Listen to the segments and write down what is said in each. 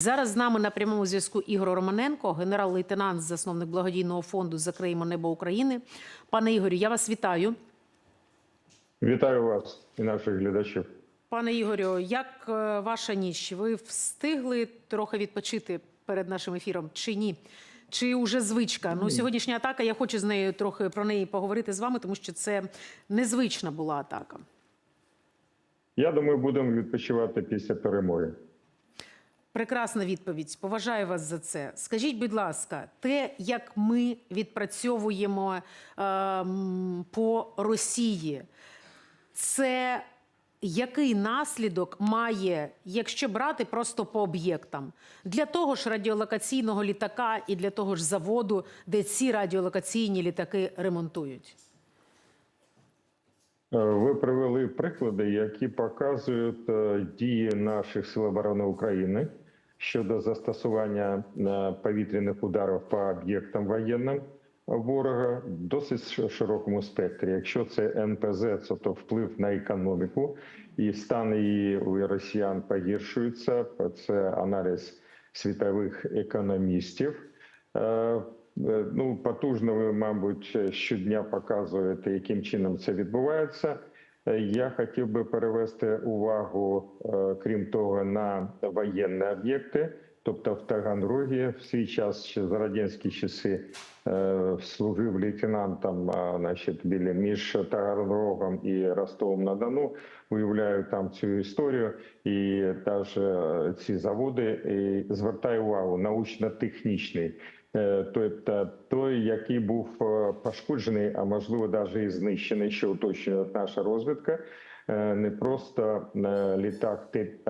Зараз з нами на прямому зв'язку Ігор Романенко, генерал-лейтенант, засновник благодійного фонду Закриємо небо України. Пане Ігорю, я вас вітаю. Вітаю вас і наших глядачів. Пане Ігорю, як е, ваша ніч? Ви встигли трохи відпочити перед нашим ефіром чи ні? Чи вже звичка? Ну, сьогоднішня атака, я хочу з нею трохи про неї поговорити з вами, тому що це незвична була атака. Я думаю, будемо відпочивати після перемоги. Прекрасна відповідь. Поважаю вас за це. Скажіть, будь ласка, те, як ми відпрацьовуємо ем, по Росії, це який наслідок має, якщо брати просто по об'єктам, для того ж радіолокаційного літака і для того ж заводу, де ці радіолокаційні літаки ремонтують? Е, Ви привели приклади, які показують е, дії наших сил оборони України щодо застосування е, повітряних ударів по об'єктам воєнним ворога в досить широкому спектрі. Якщо це НПЗ, це то вплив на економіку, і стан її у росіян погіршується. Це аналіз світових економістів. Е, е, Ну, потужно ви, мабуть, щодня показуєте, яким чином це відбувається. Е, Я хотів би перевести увагу, е, крім того, на воєнні об'єкти. Тобто в Таганрогі в свій час ще за радянські часи е, служив лейтенантом значить, біля між Таганрогом і Ростовом на Дону. Уявляю там цю історію, і е, ці заводи і звертаю увагу научно-технічний. Тобто той, який був е, пошкоджений, а можливо навіть і знищений, що уточнює наша розвідка, е, не просто літак тип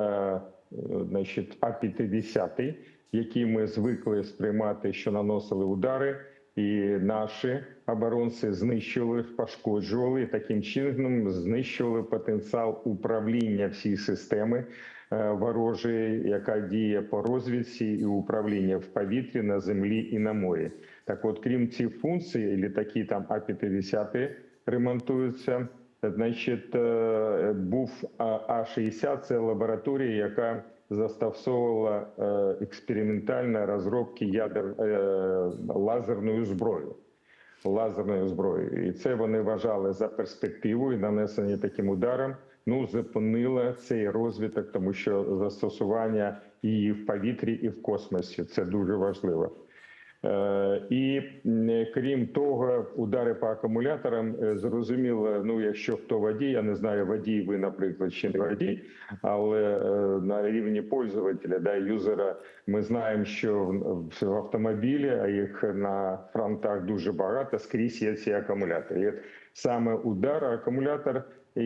значить, А-50, який ми звикли сприймати, що наносили удари, і наші оборонці знищували, пошкоджували і таким чином знищували потенціал управління всієї системи е, ворожої, яка діє по розвідці і управління в повітрі, на землі і на морі. Так, от, крім цих функцій, літаки там А-50 ремонтуються. Значить, е, був А- А-60, це лабораторія, яка застосовувала е, експериментальні розробки ядер е, лазерною зброєю. Лазерною зброєю, і це вони вважали за перспективу і нанесення таким ударом. Ну зупинило цей розвиток, тому що застосування її в повітрі і в космосі це дуже важливо. Е, І крім того, удари по акумуляторам е, зрозуміло. Ну, якщо хто водій, я не знаю, водій ви, наприклад, чи не водій, але е, на рівні пользователя, да, юзера, ми знаємо, що в- автомобілі, а їх на фронтах дуже багато, скрізь є ці акумулятори. Саме удар, акумулятор і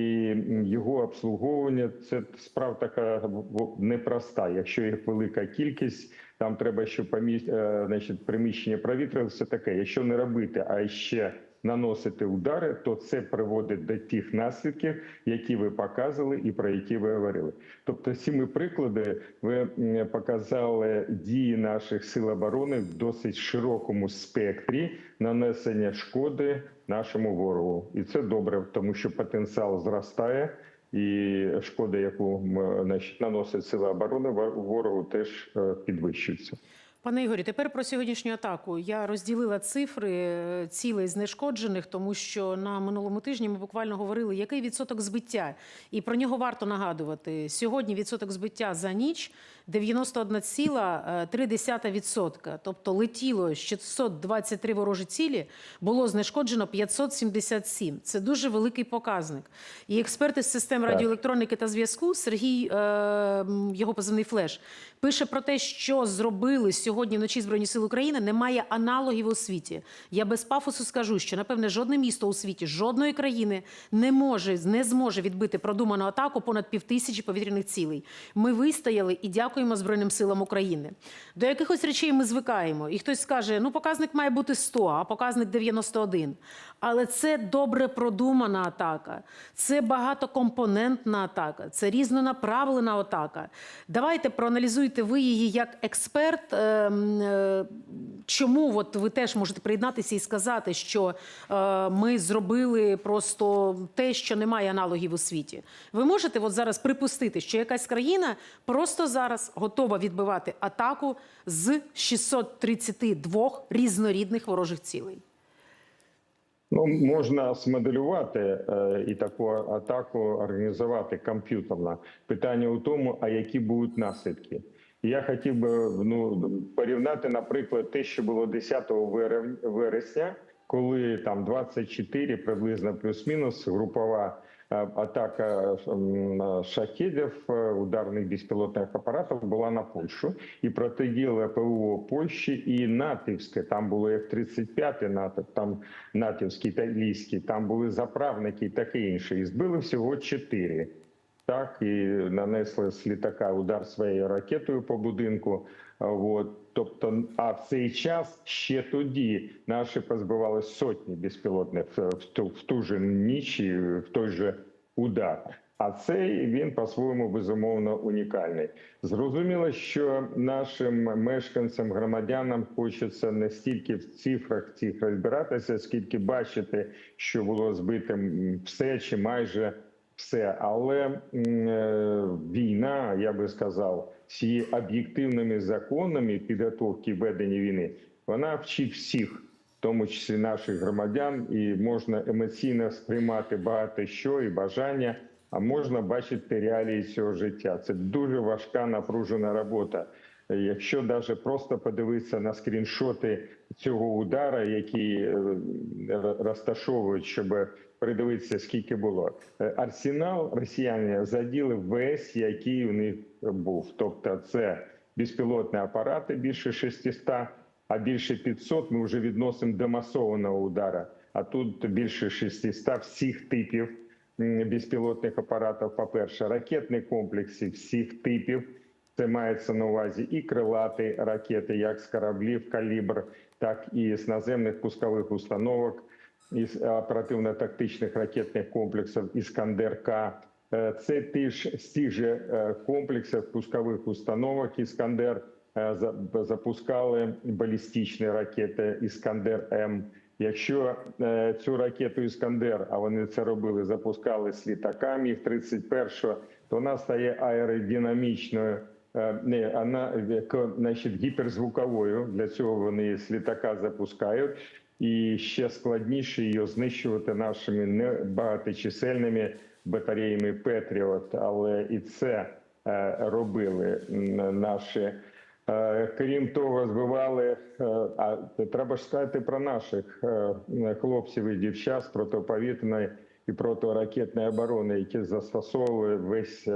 його обслуговування це справа така непроста. Якщо їх велика кількість, там треба, щоб поміс... е, значить, приміщення провітрили, все таке. Якщо не робити, а ще наносити удари, то це приводить до тих наслідків, які ви показували і про які ви говорили. Тобто, цими приклади ви показали дії наших сил оборони в досить широкому спектрі нанесення шкоди нашому ворогу, і це добре, тому що потенціал зростає. І шкода, яку наносить сила оборони вор- ворогу, теж е, підвищується. Пане Ігорі, тепер про сьогоднішню атаку. Я розділила цифри е, цілей знешкоджених, тому що на минулому тижні ми буквально говорили, який відсоток збиття, і про нього варто нагадувати. Сьогодні відсоток збиття за ніч 91,3%. Тобто летіло 623 ворожі цілі, було знешкоджено 577. Це дуже великий показник. І експерти з систем радіоелектроніки та зв'язку Сергій, е, його позивний флеш, пише про те, що зробили сьогодні вночі Збройні Сили України. Немає аналогів у світі. Я без пафосу скажу, що напевне жодне місто у світі, жодної країни не може не зможе відбити продуману атаку понад півтисячі повітряних цілей. Ми вистояли і дякуємо Збройним силам України. До якихось речей ми звикаємо, і хтось скаже: ну показник має бути 100, а показник 91. Але це добре продумана атака, це багатокомпонентна атака, це різнонаправлена атака. Давайте проаналізуйте ви її як експерт. ем, е, Чому от ви теж можете приєднатися і сказати, що е, ми зробили просто те, що немає аналогів у світі? Ви можете от зараз припустити, що якась країна просто зараз зараз готова відбивати атаку з 632 різнорідних ворожих цілей? Ну, можна смоделювати е, і таку атаку організувати комп'ютерно. Питання у тому, а які будуть наслідки. Я хотів би ну порівняти, наприклад, те, що було 10 вересня, коли там 24 приблизно плюс-мінус групова атака м, шахедів, е, ударних безпілотних апаратів була на Польщу і протидіяла ПВО Польщі і натівське. Там було F-35 НАТО, там натівські та ліські, там були заправники і таке інше. І збили всього чотири. Так, і нанесли з літака удар своєю ракетою по будинку. От, тобто, а в цей час ще тоді наші позбивали сотні безпілотних в, в, ту, в ту же ніч, і в той же удар. А цей він по-своєму безумовно унікальний. Зрозуміло, що нашим мешканцям, громадянам хочеться не стільки в цифрах цих розбиратися, скільки бачити, що було збитим все чи майже все. Але е, війна, я би сказав, її об'єктивними законами підготовки ведення війни, вона вчить всіх, в тому числі наших громадян, і можна емоційно сприймати багато що і бажання. А можна бачити реалії цього життя. Це дуже важка напружена робота. Якщо навіть просто подивитися на скріншоти цього удара, які е, розташовують, щоб передивитися, скільки було Е, арсенал, росіяни заділи весь, який у них був. Тобто, це безпілотні апарати більше 600, а більше 500 ми вже відносимо до масованого удара. А тут більше 600 всіх типів безпілотних апаратів. По перше, ракетні комплекси всіх типів. Це мається на увазі і крилаті ракети, як з кораблів калібр, так і з наземних пускових установок, із оперативно-тактичних ракетних комплексів Іскандер-К. Е, Це ті ж з тих же комплексів пускових установок Іскандер е, запускали балістичні ракети Іскандер М. Якщо е, цю ракету Іскандер, а вони це робили, запускали з літака міг 31-го, то вона стає аеродинамічною. Не, вона значить, гіперзвуковою. Для цього вони з літака запускають. І ще складніше її знищувати нашими небагаточисельними батареями Петріот. Але і це е, робили наші. Е, Крім того, збивали, е, а треба ж сказати про наших хлопців і дівчат з протиповітряної і протиракетної оборони, які застосовували весь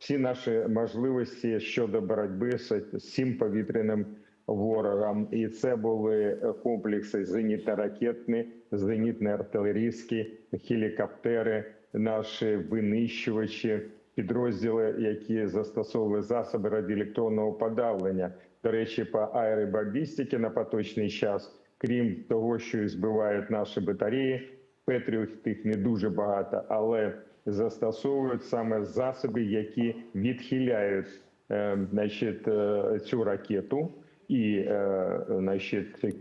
всі наші можливості щодо боротьби з цим повітряним ворогом. І це були комплекси зенітно-ракетні, зенітно-артилерійські, гелікоптери, наші винищувачі, підрозділи, які застосовували засоби радіоелектронного подавлення. До речі, по аеробабістиці на поточний час, крім того, що і збивають наші батареї, Петріот тих не дуже багато, але застосовують саме засоби, які відхиляють е, значить, е, цю ракету і е, значить,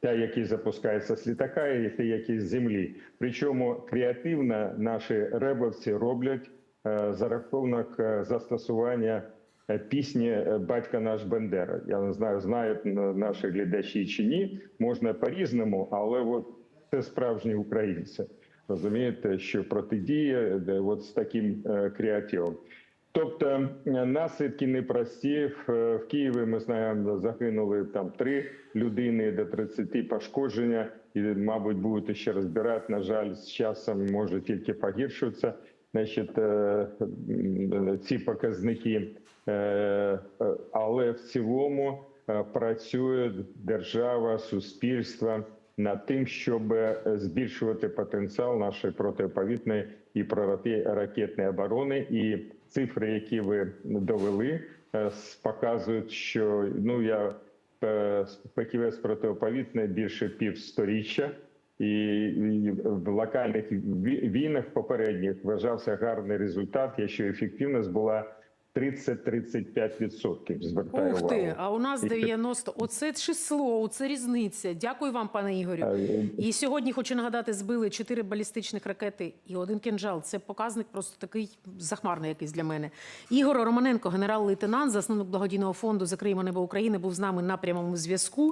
та, який запускається з літака, і те, який з землі. Причому креативно наші ребовці роблять за рахунок застосування пісні Батька наш Бендера. Я не знаю, знають наші глядачі чи ні. Можна по-різному, але от це справжні українці. Розумієте, що протидія де, от з таким е, креативом. Тобто е, наслідки непрості. В, е, в Києві ми знаємо, загинули там три людини до 30 пошкодження, і, мабуть, будуть ще розбирати. На жаль, з часом може тільки погіршуватися. Значить, ці показники, але в цілому працює держава, суспільство над тим, щоб е, збільшувати потенціал нашої протиповітної і протиракетної оборони. І цифри, які ви довели, е, показують, що ну я е, фахівець протиповітної більше півсторіччя. І, і в локальних війнах попередніх вважався гарний результат, якщо ефективність була 30-35%. Звертаю Ух ти, увагу. а у нас І- 90. Оце число, оце різниця. Дякую вам, пане Ігорю. Е, І сьогодні хочу нагадати, збили чотири балістичних ракети і один кінжал. Це показник просто такий захмарний якийсь для мене. Ігор Романенко, генерал-лейтенант, засновник благодійного фонду Закриємо небо України, був з нами на прямому зв'язку.